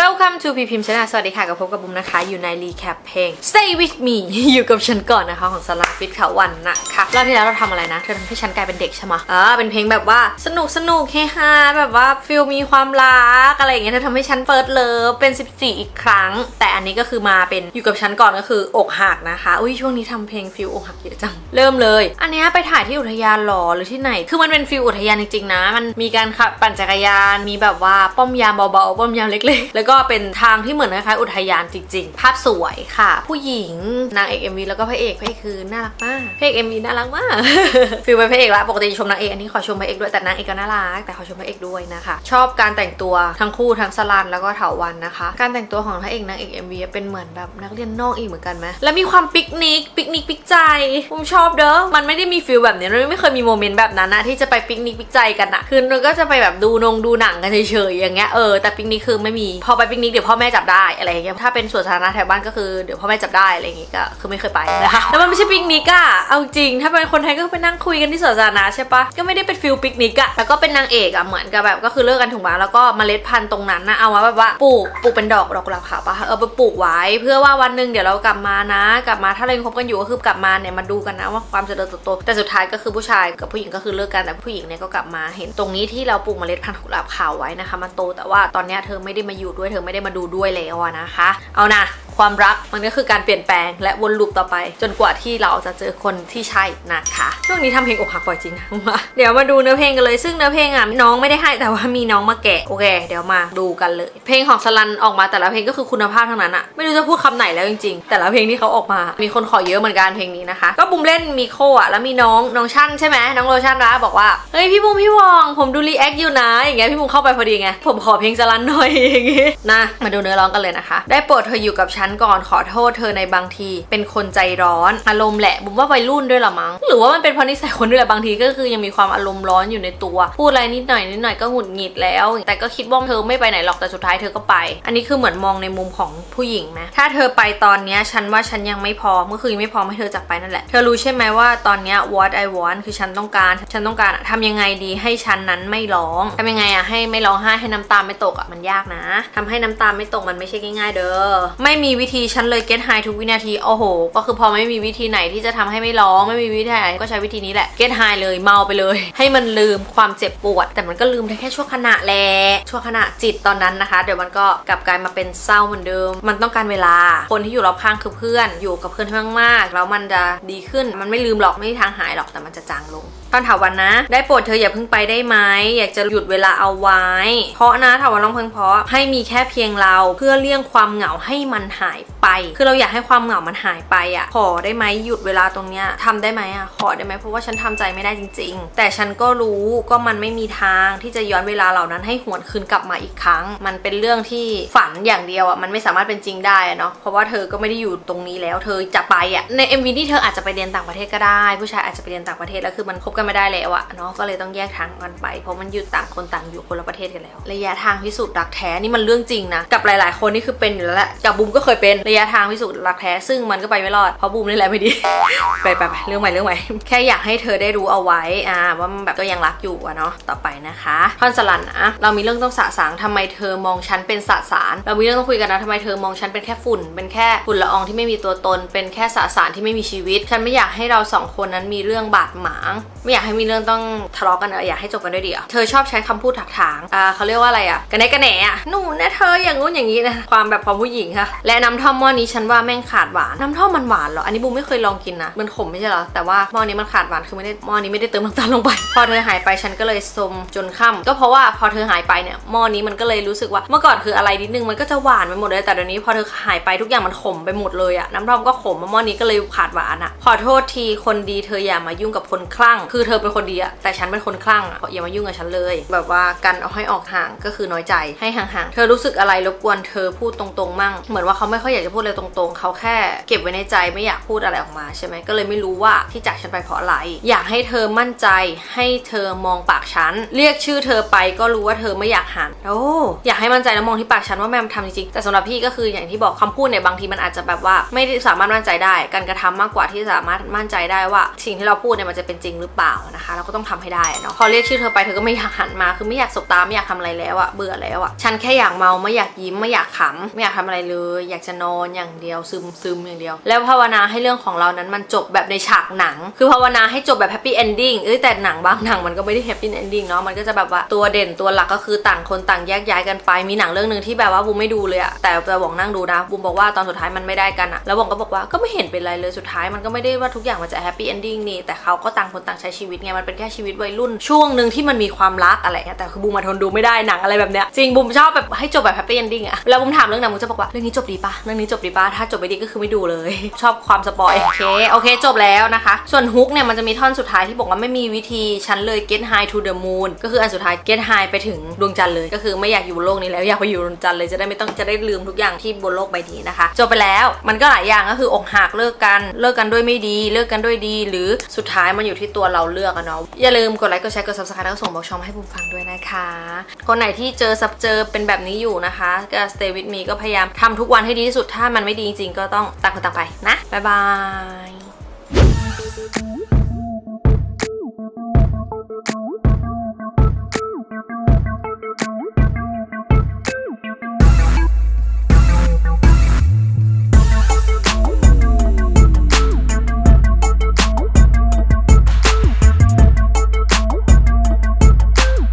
Welcome to พีพิมชนะสวัสดีค่ะกับพบกับบุมนะคะ อยู่ในรีแคปเพลง Stay with me อยู่กับฉันก่อนนะคะ ของสลาฟิตขาวันนะคะรอบที่แล้วเราทำอะไรนะ เธอทำให้ฉันกลายเป็นเด็กใช่ไหมอ่าเป็นเพลงแบบว่าสนุกสนุกเฮฮาแบบว่าฟิลมีความรักอะไรอย่างเงี้ยเธอทำให้ฉันเฟิร์สเลิฟเป็น 14 อีกครั้ง แต่อันนี้ก็คือมาเป็นอยู่กับฉันก่อนก็คืออกหักนะคะอุ้ยช่วงนี้ทำเพลงฟิลอกหักเยอะจังเริ่มเลย อันเนี้ยไปถ่ายที่อุทยานหรอหรือที่ไหน คือมันเป็นฟิลอุทยานจริงๆนะ มันมีการขับปั่นจักรยานมีแบบว่าป้อมยามเบาๆป้อมยามเล็กๆแล้วก็เป็นทางที่เหมือนคล้ายๆอุทยานจริงๆ ภาพสวยค่ะ ผู้หญิงนางเอก MV แล้วก็พระเอกพระเอกคือน่ารักมากพระเอก MV น่ารักมากฟิลเป็นพระเอกละปกติชมนางเอกอันนี้ขอชมพระเอกด้วยแต่นางเอกก็น่ารักแต่ขอชมพระเอกด้วยนะคะ ชอบการแต่งตัวทั้งคู่ทั้งสลันแล้วก็เถาวันนะคะ การแต่งตัวของพระเอกนางเอก MV เป็นเหมือนแบบนักเรียนนอกอีกเหมือนกันไหมแล้วมีความปิกนิกปิกนิกปิกใจผมชอบเด้อมันไม่ได้มีฟิลแบบนี้มันไม่เคยมีโมเมนต์แบบนั้นนะที่จะไปปิกนิกปิกใจกันอะคือเราก็จะไปแบบดูนงดูหนังกันเฉยๆอย่างเงี้ยเออแต่ปิกนิกคือไม่มีพอไปปิกนิกเดี๋ยวพ่อแม่จับได้อะไรอย่างเงี้ยถ้าเป็นสวนสาธารณะแถวบ้านก็คือเดี๋ยวพ่อแม่จับได้อะไรอย่างงี้ก็คือไม่เคยไปนะคะแล้วมันไม่ใช่ปิกนิกอะเอาจริง ถ้าเป็นคนไทยก็ไปนั่งคุยกันที่สวนสาธารณะใช่ปะก็ไม่ได้เป็นฟิลปิกนิกอะแล้วก็เป็นนางเอกอะเหมือนกับแบบก็คือเลิกกันถูกไหมแล้วก็เมล็ดพันธุ์ตรงนั้นนะเอามาแบบว่าปลูกปลูกเป็นดอกดอกกุหลาบขาวปะเออไปปลูกไว้เพื่อว่าวันหนึ่งเดี๋ยวเรากลับมานะ กลับมาถ้าเรายังคบกันอยู่ก็คือกลับมาเนี่ยมาดูกันนะว่าความเจริญเติบโตแต่สุดท้ายก็คือผู้ชายกับผู้หญิงก็คือเลิกกันแต่ผู้หญิงเนี่ยก็กลับมาเห็นตรงนี้ที่เราปลูกเมล็ดพันธุ์กุหลาบขาวไว้นะคะมันโตแต่ว่าตอนนี้เธอไม่ได้มาอยู่ด้วยเธอไม่ได้มาดูด้วยแล้วอะนะคะ เอานะ ความรักมันก็คือการเปลี่ยนแปลงและวนลูปต่อไป จนกว่าที่เราจะเจอคนที่ใช่นะคะช่วงนี้ทำเพลงอกหักบ่อยจริงนะมาเดี๋ยวมาดูเนื้อเพลงกันเลยซึ่งเนื้อเพลงอะน้องไม่ได้ให้แต่ว่ามีน้องมาแกะโอเค เดี๋ยวมาดูกันเลย เพลงของสลันออกมาแต่ละเพลงก็คือคุณภาพทั้งนั้นอะไม่รู้จะพูดคำไหนแล้วจริงๆ แต่ละเพลงที่เขาออกมา มีคนขอเยอะเหมือนกันเพลงนี้นะคะ ก็บุมเล่นมีโคอะแล้วมีน้องน้องชั่นใช่ไหมน้องโรชั่นนะบอกว่าเฮ้ยพี่บุมพี่วองผมดูรีแอคอยู่นะอย่างเงี้ยพี่บุมเข้าไปพอดีไงผมขอเพลงสลันหน่อยอย่างงี้นะมาดูเนื้อร้องกันเลยนะคะ ได้โปรดเธออยู่กับฉันก่อนขอโทษเธอในบางที เป็นคนใจร้อนอารมณ์แหละบุมว่าวัยรุ่นด้วยละมั้งหรือว่ามันเป็นเพราะนิสัยคนด้วยแหละบางทีก็คือยังมีความอารมณ์ร้อนอยู่ในตัว พูดอะไรนิดหน่อยนิดหน่อยก็หงุดหงิดแล้ว แต่ก็คิดว่าเธอไม่ไปไหนหรอกแต่สุดท้ายเธอก็ไป อันนี้คือเหมือนมองในมุมของผู้หญิงนะถ้าเธอไปตอนนี้ฉันว่าฉันยังไม่พอเมื่อคืนยังไม่พอให้เธอจากไปนั่นแหละเธอรู้ใช่ไหมว่าตอนนี้ what I want คือฉันต้องการ ฉันต้องการอะทำยังไงดีให้ฉันนั้นไม่ร้องทำยังไงอะให้ไม่ร้องไห้ให้น้ำตาไม่ตกอะมันยากนะทำให้น้ำตาไม่ตกมันไม่ใช่ง่ายๆ เด้อไม่มีีวิธีฉันเลย get high ทุกวินาที โอ้โห ก็คือพอไม่มีวิธีไหนที่จะทำให้ไม่ร้อง ไม่มีวิธีไหนก็ใช้วิธีนี้แหละ get high เลยเมาไปเลย ให้มันลืมความเจ็บปวด แต่มันก็ลืมได้แค่ชั่วขณะแหละชั่วขณะจิตตอนนั้นนะคะ เดี๋ยวมันก็กลับกลายมาเป็นเศร้าเหมือนเดิม มันต้องการเวลา คนที่อยู่รอบข้างคือเพื่อน อยู่กับเพื่อนให้มากๆแล้วมันจะดีขึ้น มันไม่ลืมหรอก ไม่มีทางหายหรอก แต่มันจะจางลงตอนถาวันนะ ได้โปรดเธออย่าเพิ่งไปได้ไหมอยากจะหยุดเวลาเอาไว้ เพราะนะถาวันร้องเพลงเพราะให้มีแค่เพียงเราเพื่อเลี่ยงความเหงาให้มันหายไป คือเราอยากให้ความเหงามันหายไปอะ ขอได้ไหมหยุดเวลาตรงเนี้ยทำได้ไหมอะ ขอได้ไหมเพราะว่าฉันทำใจไม่ได้จริง ๆ แต่ฉันก็รู้ก็มันไม่มีทางที่จะย้อนเวลาเหล่านั้นให้หวนคืนกลับมาอีกครั้ง มันเป็นเรื่องที่ฝันอย่างเดียวอะมันไม่สามารถเป็นจริงได้เนาะเพราะว่าเธอก็ไม่ได้อยู่ตรงนี้แล้ว เธอจะไปอะใน MV ที่เธออาจจะไปเรียนต่างประเทศก็ได้ ผู้ชายอาจจะไปเรียนต่างประเทศแล้วคือมันคบกันไม่ได้แล้วอะเนาะก็เลยต้องแยกทางกันไป เพราะมันอยู่ต่างคนต่างอยู่คนละประเทศกันแล้ว ระยะทางพิสูจน์รักแท้นี่มันเรื่องจริงนะกับหลาย ๆ คนนี่คือเป็นอยู่แล้วแหละกับบูมก็เคยเป็นระยะทางพิสูจน์รักแท้ซึ่งมันก็ไปไม่รอดเพราะบูมนี่แหละไม่ดี ไปไปไปเรื่องใหม่เรื่องใหม่แค่อยากให้เธอได้รู้เอาไว้อ่าว่าแบบก็ยังรักอยู่อะเนาะต่อไปนะคะท่อนสลันนะเรามีเรื่องต้องสะสางทำไมเธอมองฉันเป็นสสาร เรามีเรื่องต้องคุยกันนะทำไมเธอมองฉันเป็นแค่ฝุ่น เป็นแค่ฝุ่นละอองที่ไม่มีตัวตน เป็นแค่สสารที่ไม่มีชีวิต ฉันไม่อยากให้เราสองคนนั้นมีเรื่องบาดหมาง ไม่อยากให้มีเรื่องต้องทะเลาะกันอะอยากให้จบกันด้วยดีอะเธอชอบใช้คำพูดถักถางอ่าเขาเรียกว่าอะไรอะกันแน่กันแหนอะหนูนะเธออย่างงู้นอย่างนี้นะความแบบความผู้หญิงค่ะและน้ำท่อมหม้อนี้ฉันว่าแม่งขาดหวาน น้ำท่อมมันหวานเหรอ อันนี้บูมไม่เคยลองกินนะ มันขมไม่ใช่เหรอ แต่ว่าหม้อนี้มันขาดหวาน คือไม่ได้หม้อนี้ไม่ได้เติมน้ำตาลลงไป พอเธอหายไปฉันก็เลยสมจนค่ำก็เพราะว่าพอเธอหายไปเนี่ยหม้อนี้มันก็เลยรู้สึกว่าเมื่อก่อนคืออะไรนิดนึงมันก็จะหวานไปหมดเลย แต่เดี๋ยวนี้พอเธอหายไปทุกอย่างมันขมไปหมดเลยอะน้ำท่อมก็ขมหม้อนี้ก็เลยขาดหวานอะขอโทษทีคนดีเธออย่ามายุ่งกับคนคลั่ง คือเธอเป็นคนดีอะแต่ฉันเป็นคนคลั่งอะอย่ามายุ่งกับฉันเลย แบบว่ากันเอาให้ออกห่างก็คือน้อยใจให้ห่างๆเธอรู้สึกอะไรรบกวนเธอพูดตรงๆมั่งเหมือนว่าเขาไม่ค่อยอยากจะพูดเลยตรงๆ เขาแค่เก็บไว้ในใจไม่อยากพูดอะไรออกมาใช่ไหมก็เลยไม่รู้ว่าที่จากฉันไปเพราะอะไร อยากให้เธอมั่นใจ ให้เธอมองปากฉัน เรียกชื่อเธอไปก็รู้ว่าเธอไม่อยากหันโอ้อยากให้มั่นใจแล้วมองที่ปากฉันว่าแม่มทำจริงๆแต่สำหรับพี่ก็คืออย่างที่บอกคำพูดเนี่ยบางทีมันอาจจะแบบว่า ไม่สามารถมั่นใจได้การกระทำมากกว่าที่สามารถมั่นใจได้ว่า สิ่งที่เราพูดเนี่ยมันจะเป็นจริงหรือเปล่านะคะเราก็ต้องทำให้ได้เนาะพอเรียกชื่อเธอไปเธอก็ไม่อยากหันมาคือไม่อยากสบตาไม่อยากทำอะไรแล้วอะเบื่อแล้วอะฉันแค่อยากเมาไม่อยากยิ้มไม่อยากขำไม่อยากทำอะไรเลยอยากจะนอนอย่างเดียวซึมซึมอย่างเดียว แล้วภาวนาให้เรื่องของเรานั้นมันจบแบบในฉากหนัง คือภาวนาให้จบแบบแฮปปี้เอนดิ้งเอ้ยแต่หนังบางหนังมันก็ไม่ได้แฮปปี้เอนดิ้งเนาะมันก็จะแบบว่าตัวเด่นตัวหลักก็คือต่างคนต่างแยกย้ายกันไปมีหนังเรื่องหนึ่งที่แบบว่าบูมไม่ดูเลยอะแต่แต่บอกนั่งดูนะบูมบอกว่าตอนสุดท้ายมันไม่ได้กันอะแล้วบอกก็บอกว่าก็ไม่เห็นเป็นไรเลยสุดท้ายมันก็ไม่ได้ว่าทุกอย่างมันจะแฮปปี้เอนดิ้งนี่แต่เขาก็ต่างคนต่างใช้ชีวิตไงมันเป็นแค่ชีวิตวัยรุ่นช่วงหนึ่งที่มันมีความรักอะไรเงี้ยแต่คือบูมมาทนดูไม่ได้หนังอะไรแบบเนี้ยจริงบูมชอบแบบให้จบแบบแฮปปี้เอนดิ้งอะแล้วบูมถามเรื่องหนังบูมจะบอกว่าเรื่องนี้จบดีปะเรื่องนี้จบดีปะถ้าจบไม่ดีก็คือไม่ดูเลย ชอบความสปอยโอเคโอเค จบแล้วนะคะ ส่วนฮุกเนี่ยมันจะมีท่อนสุดท้ายที่บอกว่าไม่มีวิธีฉันเลย get high to the moon ก็คืออันสุดท้าย get high ไปถึงดวงจันทร์เลย ก็คือไม่อยากอยู่บนโลกนี้แล้วอยากไปอยู่ดวงจันทร์เลยจะได้ไม่ต้องจะได้ลืมทุกอย่างที่บนโลกใบนี้นะคะจบไปแล้วมันก็หลายอย่างก็คืออกหักเลิกกันเลิกกันด้วยไม่ดี เลิกกันด้วยดี หรือสุดท้ายมันอยู่ที่ตัวเราเลือกอะเนาะอย่าลืมกดไลค์กดแชร์กด subscribe แล้วก็ส่งบอกชอมให้บูมฟังด้วยนะคะ คนไหนที่เจอซับเจอเป็นแบบนี้อยู่นะคะก็ stay with me ก็พยายามทำทุกวันให้ดีที่สุดถ้ามันไม่ดีจริงๆก็ต้องต่างคนต่างไปนะบ๊ายบาย